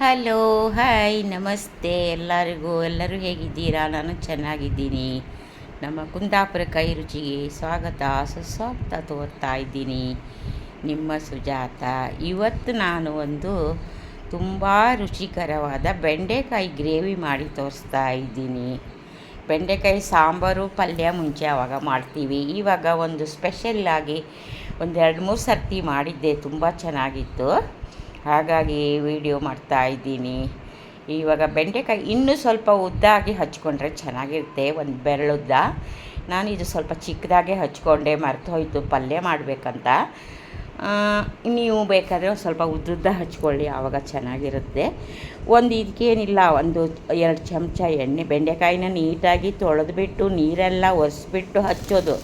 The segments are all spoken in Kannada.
ಹಲೋ, ಹಾಯ್, ನಮಸ್ತೆ ಎಲ್ಲರಿಗೂ. ಎಲ್ಲರೂ ಹೇಗಿದ್ದೀರಾ? ನಾನು ಚೆನ್ನಾಗಿದ್ದೀನಿ. ನಮ್ಮ ಕುಂದಾಪುರ ಕೈ ರುಚಿಗೆ ಸ್ವಾಗತ, ಸುಸ್ವಾಗತ ತೋರ್ತಾ ಇದ್ದೀನಿ. ನಿಮ್ಮ ಸುಜಾತ, ಇವತ್ತು ನಾನು ಒಂದು ತುಂಬ ರುಚಿಕರವಾದ ಬೆಂಡೆಕಾಯಿ ಗ್ರೇವಿ ಮಾಡಿ ತೋರಿಸ್ತಾ ಇದ್ದೀನಿ. ಬೆಂಡೆಕಾಯಿ ಸಾಂಬಾರು, ಪಲ್ಯ ಮುಂಚೆ ಆವಾಗ ಮಾಡ್ತೀವಿ. ಇವಾಗ ಒಂದು ಸ್ಪೆಷಲ್ಲಾಗಿ ಒಂದೆರಡು ಮೂರು ಸರ್ತಿ ಮಾಡಿದ್ದೆ. ತುಂಬ ಚೆನ್ನಾಗಿತ್ತು. ಹಾಗಾಗಿ ವಿಡಿಯೋ ಮಾಡ್ತಾ ಇದ್ದೀನಿ. ಇವಾಗ ಬೆಂಡೆಕಾಯಿ ಇನ್ನೂ ಸ್ವಲ್ಪ ಉದ್ದಾಗಿ ಹಚ್ಕೊಂಡ್ರೆ ಚೆನ್ನಾಗಿರುತ್ತೆ, ಒಂದು ಬೆರಳುದ್ದ. ನಾನು ಇದು ಸ್ವಲ್ಪ ಚಿಕ್ಕದಾಗೆ ಹಚ್ಕೊಂಡೆ, ಮರೆತು ಹೋಯಿತು, ಪಲ್ಯ ಮಾಡಬೇಕಂತ. ನೀವು ಬೇಕಾದರೆ ಒಂದು ಸ್ವಲ್ಪ ಉದ್ದುದ್ದ ಹಚ್ಕೊಳ್ಳಿ, ಆವಾಗ ಚೆನ್ನಾಗಿರುತ್ತೆ. ಒಂದು ಇದಕ್ಕೇನಿಲ್ಲ, ಒಂದು ಎರಡು ಚಮಚ ಎಣ್ಣೆ, ಬೆಂಡೆಕಾಯಿನ ನೀಟಾಗಿ ತೊಳೆದ್ಬಿಟ್ಟು, ನೀರೆಲ್ಲ ಒರೆಸ್ಬಿಟ್ಟು ಹಚ್ಚೋದು.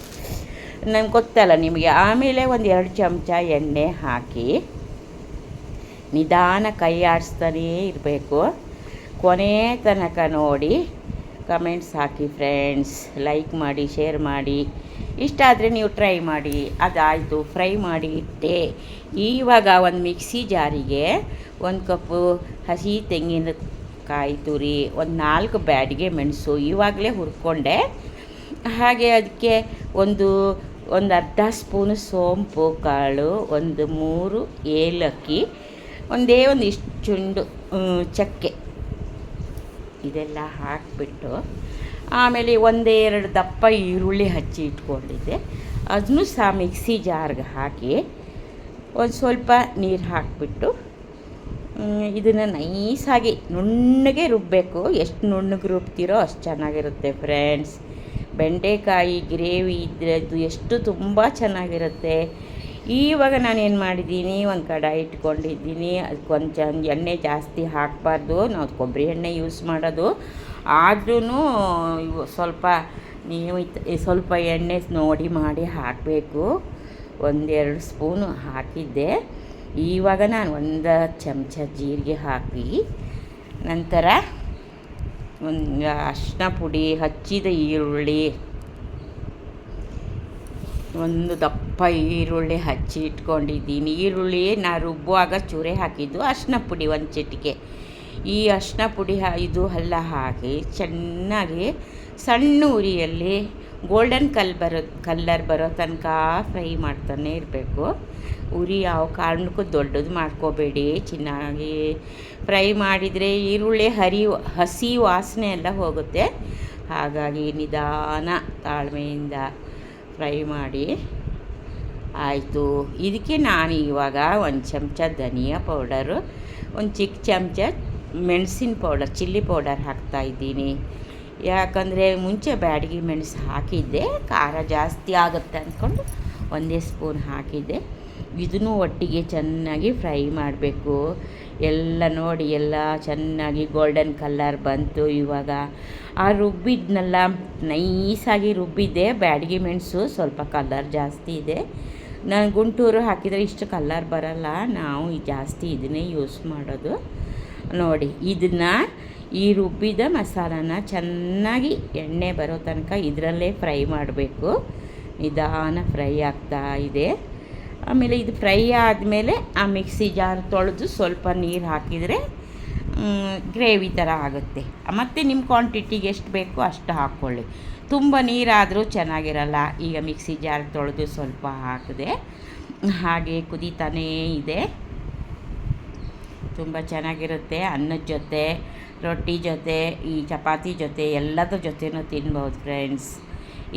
ನಂಗೆ ಗೊತ್ತಲ್ಲ, ನಿಮಗೆ ಆಮೇಲೆ ಒಂದು ಎರಡು ಚಮಚ ಎಣ್ಣೆ ಹಾಕಿ ನಿಧಾನ ಕೈ ಆಡಿಸ್ತಾನೇ ಇರಬೇಕು. ಕೊನೆ ತನಕ ನೋಡಿ ಕಮೆಂಟ್ಸ್ ಹಾಕಿ ಫ್ರೆಂಡ್ಸ್ ಲೈಕ್ ಮಾಡಿ ಶೇರ್ ಮಾಡಿ. ಇಷ್ಟ ಆದರೆ ನೀವು ಟ್ರೈ ಮಾಡಿ. ಅದಾಯಿತು ಫ್ರೈ ಮಾಡಿ ಇಟ್ಟೆ ಇವಾಗ ಒಂದು ಮಿಕ್ಸಿ ಜಾರಿಗೆ ಒಂದು ಕಪ್ಪು ಹಸಿ ತೆಂಗಿನ ಕಾಯಿ ತುರಿ, ಒಂದು ನಾಲ್ಕು ಬ್ಯಾಡಿಗೆ ಮೆಣಸು ಇವಾಗಲೇ ಹುರ್ಕೊಂಡೆ. ಹಾಗೆ ಅದಕ್ಕೆ ಒಂದು ಒಂದು ಅರ್ಧ ಸ್ಪೂನು ಸೋಂಪು ಕಾಳು, ಒಂದು ಮೂರು ಏಲಕ್ಕಿ ಒಂದೇ ಒಂದು ಇಷ್ಟು ಚುಂಡು ಚಕ್ಕೆ. ಇದೆಲ್ಲ ಹಾಕಿಬಿಟ್ಟು, ಆಮೇಲೆ ಒಂದೆರಡು ದಪ್ಪ ಈರುಳ್ಳಿ ಹಚ್ಚಿ ಇಟ್ಕೊಂಡಿದ್ದೆ. ಅದನ್ನು ಸಹ ಮಿಕ್ಸಿ ಜಾರ್ಗೆ ಹಾಕಿ ಒಂದು ಸ್ವಲ್ಪ ನೀರು ಹಾಕಿಬಿಟ್ಟು ಇದನ್ನು ನೈಸಾಗಿ ನುಣ್ಣಗೆ ರುಬ್ಬಬೇಕು ಎಷ್ಟು ನುಣ್ಣಗೆ ರುಬ್ತೀರೋ ಅಷ್ಟು ಚೆನ್ನಾಗಿರುತ್ತೆ ಫ್ರೆಂಡ್ಸ್ ಬೆಂಡೆಕಾಯಿ, ಗ್ರೇವಿ ಇದ್ರದ್ದು ಎಷ್ಟು ತುಂಬ ಚೆನ್ನಾಗಿರುತ್ತೆ. ಇವಾಗ ನಾನು ಏನು ಮಾಡಿದ್ದೀನಿ, ಒಂದು ಕಡಾಯಿ ಇಟ್ಕೊಂಡಿದ್ದೀನಿ ಕೊಂಚ ಎಣ್ಣೆ ಜಾಸ್ತಿ ಹಾಕಬಾರ್ದು. ನಾವು ಕೊಬ್ಬರಿ ಎಣ್ಣೆ ಯೂಸ್ ಮಾಡೋದು. ಆದ್ರೂ ಸ್ವಲ್ಪ ನೀವು ಸ್ವಲ್ಪ ಎಣ್ಣೆ ನೋಡಿ ಮಾಡಿ ಹಾಕಬೇಕು. ಒಂದೆರಡು ಸ್ಪೂನು ಹಾಕಿದ್ದೆ. ಇವಾಗ ನಾನು ಒಂದು ಚಮಚ ಜೀರಿಗೆ ಹಾಕಿ ನಂತರ ಒಂದು ಅರಿಶಿನ ಪುಡಿ, ಹಚ್ಚಿದ ಈರುಳ್ಳಿ ಒಂದು ದಪ್ಪ ಈರುಳ್ಳಿ ಹಚ್ಚಿ ಇಟ್ಕೊಂಡಿದ್ದೀನಿ. ಈರುಳ್ಳಿ ನಾ ರುಬ್ಬುವಾಗ ಚೂರೆ ಹಾಕಿದ್ದು ಅರ್ಶಿನ ಪುಡಿ ಒಂದು ಚಿಟಿಕೆ. ಈ ಅರ್ಶಿನ ಪುಡಿ ಇದು ಎಲ್ಲ ಹಾಕಿ ಚೆನ್ನಾಗಿ ಸಣ್ಣ ಉರಿಯಲ್ಲಿ ಗೋಲ್ಡನ್ ಕಲ್ ಬರೋ ಕಲ್ಲರ್ ಬರೋ ತನಕ ಫ್ರೈ ಮಾಡ್ತಾನೆ ಇರಬೇಕು. ಉರಿ ಯಾವ ಕಾರಣಕ್ಕೂ ದೊಡ್ಡದು ಮಾಡ್ಕೋಬೇಡಿ. ಚೆನ್ನಾಗಿ ಫ್ರೈ ಮಾಡಿದರೆ ಈರುಳ್ಳಿ ಹರಿ, ಹಸಿ ವಾಸನೆ ಎಲ್ಲ ಹೋಗುತ್ತೆ. ಹಾಗಾಗಿ ನಿಧಾನ ತಾಳ್ಮೆಯಿಂದ ಫ್ರೈ ಮಾಡಿ. ಆಯಿತು. ಇದಕ್ಕೆ ನಾನು ಇವಾಗ ಒಂದು ಚಮಚ ಧನಿಯಾ ಪೌಡರು, ಒಂದು ಚಿಕ್ಕ ಚಮಚ ಮೆಣಸಿನ ಪೌಡರ್, ಚಿಲ್ಲಿ ಪೌಡರ್ ಹಾಕ್ತಾಯಿದ್ದೀನಿ ಯಾಕಂದರೆ ಮುಂಚೆ ಬ್ಯಾಡಗಿ ಮೆಣಸು ಹಾಕಿದ್ದೆ, ಖಾರ ಜಾಸ್ತಿ ಆಗುತ್ತೆ ಅಂದ್ಕೊಂಡು ಒಂದೇ ಸ್ಪೂನ್ ಹಾಕಿದ್ದೆ. ಇದನ್ನು ಒಟ್ಟಿಗೆ ಚೆನ್ನಾಗಿ ಫ್ರೈ ಮಾಡಬೇಕು. ಎಲ್ಲ ನೋಡಿ ಎಲ್ಲ ಚೆನ್ನಾಗಿ ಗೋಲ್ಡನ್ ಕಲ್ಲರ್ ಬಂತು ಇವಾಗ. ಆ ರುಬ್ಬಿದ್ನೆಲ್ಲ ನೈಸಾಗಿ ರುಬ್ಬಿದ್ದೆ. ಬ್ಯಾಡಗಿ ಮೆಣಸು, ಸ್ವಲ್ಪ ಕಲ್ಲರ್ ಜಾಸ್ತಿ ಇದೆ. ನಾನು ಗುಂಟೂರು ಹಾಕಿದರೆ ಇಷ್ಟು ಕಲ್ಲರ್ ಬರಲ್ಲ. ನಾವು ಜಾಸ್ತಿ ಇದನ್ನೇ ಯೂಸ್ ಮಾಡೋದು. ನೋಡಿ, ಇದನ್ನು ಈ ರುಬ್ಬಿದ ಮಸಾಲಾನ ಚೆನ್ನಾಗಿ ಎಣ್ಣೆ ಬರೋ ತನಕ ಇದರಲ್ಲೇ ಫ್ರೈ ಮಾಡಬೇಕು. ನಿಧಾನ ಫ್ರೈ ಆಗ್ತಾ ಇದೆ. ಆಮೇಲೆ ಇದು ಫ್ರೈ ಆದಮೇಲೆ ಆ ಮಿಕ್ಸಿ ಜಾರ್ ತೊಳೆದು ಸ್ವಲ್ಪ ನೀರು ಹಾಕಿದರೆ ಗ್ರೇವಿ ಥರ ಆಗುತ್ತೆ. ಮತ್ತು ನಿಮ್ಮ ಕ್ವಾಂಟಿಟಿಗೆ ಎಷ್ಟು ಬೇಕೋ ಅಷ್ಟು ಹಾಕ್ಕೊಳ್ಳಿ ತುಂಬ ನೀರಾದರೂ ಚೆನ್ನಾಗಿರಲ್ಲ. ಈಗ ಮಿಕ್ಸಿ ಜಾರ್ ತೊಳೆದು ಸ್ವಲ್ಪ ಹಾಕಿದೆ. ಹಾಗೆ ಕುದೀತಾನೇ ಇದೆ. ತುಂಬ ಚೆನ್ನಾಗಿರುತ್ತೆ. ಅನ್ನದ ಜೊತೆ, ರೊಟ್ಟಿ ಜೊತೆ, ಈ ಚಪಾತಿ ಜೊತೆ, ಎಲ್ಲದ್ರ ಜೊತೆನೂ ತಿನ್ಬೋದು ಫ್ರೆಂಡ್ಸ್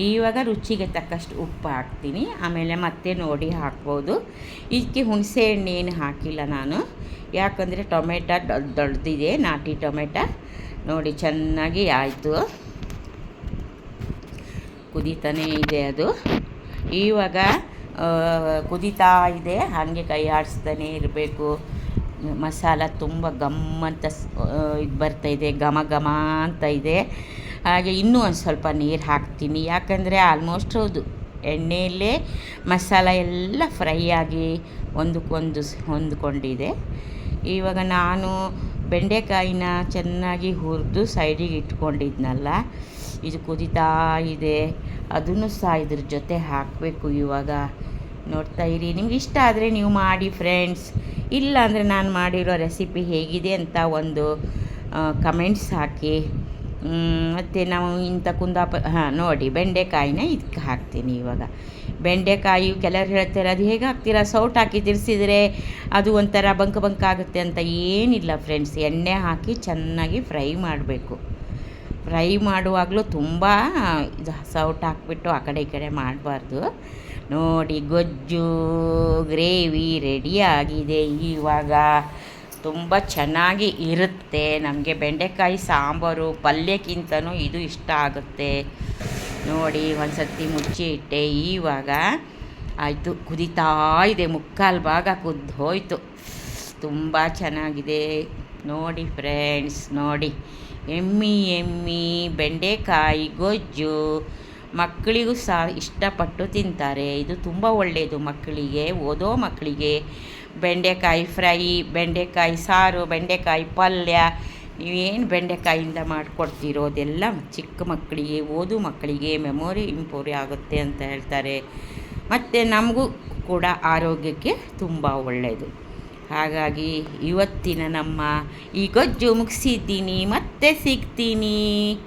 ಇವಾಗ ರುಚಿಗೆ ತಕ್ಕಷ್ಟು ಉಪ್ಪು ಹಾಕ್ತೀನಿ. ಆಮೇಲೆ ಮತ್ತೆ ನೋಡಿ ಹಾಕ್ಬೋದು. ಇದಕ್ಕೆ ಹುಣಸೆ ಹಣ್ಣು ಏನು ಹಾಕಿಲ್ಲ ನಾನು. ಯಾಕಂದರೆ ಟೊಮೆಟೊ ದೊಡ್ಡ ದೊಡ್ಡದಿದೆ ನಾಟಿ ಟೊಮೆಟೊ. ನೋಡಿ ಚೆನ್ನಾಗಿ ಆಯಿತು. ಕುದೀತಾನೇ ಇದೆ ಅದು. ಇವಾಗ ಕುದೀತಾ ಇದೆ. ಹಾಗೆ ಕೈ ಆಡಿಸ್ತಾನೆ ಇರಬೇಕು. ಮಸಾಲ ತುಂಬ ಗಮ್ಮಂತ ಇದು ಬರ್ತಾಯಿದೆ ಘಮ ಘಮ ಅಂತ ಇದೆ. ಹಾಗೆ ಇನ್ನೂ ಒಂದು ಸ್ವಲ್ಪ ನೀರು ಹಾಕ್ತೀನಿ. ಯಾಕಂದರೆ ಆಲ್ಮೋಸ್ಟ್ ಹೌದು, ಎಣ್ಣೆಯಲ್ಲೇ ಮಸಾಲ ಎಲ್ಲ ಫ್ರೈ ಆಗಿ ಒಂದಕ್ಕೊಂದು ಹೊಂದ್ಕೊಂಡಿದೆ. ಇವಾಗ ನಾನು ಬೆಂಡೆಕಾಯಿನ ಚೆನ್ನಾಗಿ ಹುರಿದು ಸೈಡಿಗೆ ಇಟ್ಕೊಂಡಿದ್ನಲ್ಲ, ಇದು ಕುದಿತಾ ಇದೆ. ಅದನ್ನು ಸಹ ಇದ್ರ ಜೊತೆ ಹಾಕಬೇಕು ಇವಾಗ. ನೋಡ್ತಾ ಇರಿ, ನಿಮ್ಗೆ ಇಷ್ಟ ಆದರೆ ನೀವು ಮಾಡಿ ಫ್ರೆಂಡ್ಸ್ ಇಲ್ಲ ಅಂದರೆ ನಾನು ಮಾಡಿರೋ ರೆಸಿಪಿ ಹೇಗಿದೆ ಅಂತ ಒಂದು ಕಮೆಂಟ್ಸ್ ಹಾಕಿ. ಮತ್ತು ನಾವು ಇಂಥ ಕುಂದಾಪ, ಹಾಂ, ನೋಡಿ, ಬೆಂಡೆಕಾಯಿನ ಇದಕ್ಕೆ ಹಾಕ್ತೀನಿ ಇವಾಗ. ಬೆಂಡೆಕಾಯಿ ಕೆಲವರು ಹೇಳ್ತಾರೆ, ಅದು ಹೇಗೆ ಹಾಕ್ತೀರಾ? ಸೌಟ್ ಹಾಕಿ ತಿರ್ಸಿದರೆ ಅದು ಒಂಥರ ಬಂಕ ಬಂಕ ಆಗುತ್ತೆ ಅಂತ ಏನಿಲ್ಲ ಫ್ರೆಂಡ್ಸ್ ಎಣ್ಣೆ ಹಾಕಿ ಚೆನ್ನಾಗಿ ಫ್ರೈ ಮಾಡಬೇಕು. ಫ್ರೈ ಮಾಡುವಾಗಲೂ ತುಂಬ ಇದು ಸೌಟ್ ಹಾಕ್ಬಿಟ್ಟು ಆ ಕಡೆ ಈ ಕಡೆ ಮಾಡಬಾರ್ದು. ನೋಡಿ, ಗೊಜ್ಜು, ಗ್ರೇವಿ ರೆಡಿಯಾಗಿದೆ ಇವಾಗ. ತುಂಬ ಚೆನ್ನಾಗಿ ಇರುತ್ತೆ. ನಮಗೆ ಬೆಂಡೆಕಾಯಿ ಸಾಂಬಾರು, ಪಲ್ಯಕ್ಕಿಂತನೂ ಇದು ಇಷ್ಟ ಆಗುತ್ತೆ. ನೋಡಿ ಒಂದು ಸರ್ತಿ ಮುಚ್ಚಿ ಇಟ್ಟೆ. ಈವಾಗ ಆಯಿತು, ಕುದಿತಾ ಇದೆ. ಮುಕ್ಕಾಲು ಭಾಗ ಕುದ್ದು ಹೋಯಿತು. ತುಂಬ ಚೆನ್ನಾಗಿದೆ. ನೋಡಿ ಫ್ರೆಂಡ್ಸ್, ನೋಡಿ. ಎಮ್ಮಿ ಎಮ್ಮಿ, ಬೆಂಡೆಕಾಯಿ, ಗೊಜ್ಜು ಮಕ್ಕಳಿಗೂ ಸಹ ಇಷ್ಟಪಟ್ಟು ತಿಂತಾರೆ. ಇದು ತುಂಬ ಒಳ್ಳೆಯದು ಮಕ್ಕಳಿಗೆ. ಓದೋ ಮಕ್ಕಳಿಗೆ ಬೆಂಡೆಕಾಯಿ ಫ್ರೈ, ಬೆಂಡೆಕಾಯಿ ಸಾರು, ಬೆಂಡೆಕಾಯಿ ಪಲ್ಯ ನೀವೇನು ಬೆಂಡೆಕಾಯಿಂದ ಮಾಡಿಕೊಡ್ತೀರೋ ಅದೆಲ್ಲ ಚಿಕ್ಕ ಮಕ್ಕಳಿಗೆ, ಓದು ಮಕ್ಕಳಿಗೆ ಮೆಮೊರಿ ಇಂಪ್ರೂವ್ ಆಗುತ್ತೆ ಅಂತ ಹೇಳ್ತಾರೆ. ಮತ್ತು ನಮಗೂ ಕೂಡ ಆರೋಗ್ಯಕ್ಕೆ ತುಂಬ ಒಳ್ಳೆಯದು. ಹಾಗಾಗಿ ಇವತ್ತಿನ ನಮ್ಮ ಈ ಗೊಜ್ಜು ಮುಗಿಸಿದ್ದೀನಿ. ಮತ್ತೆ ಸಿಗ್ತೀನಿ.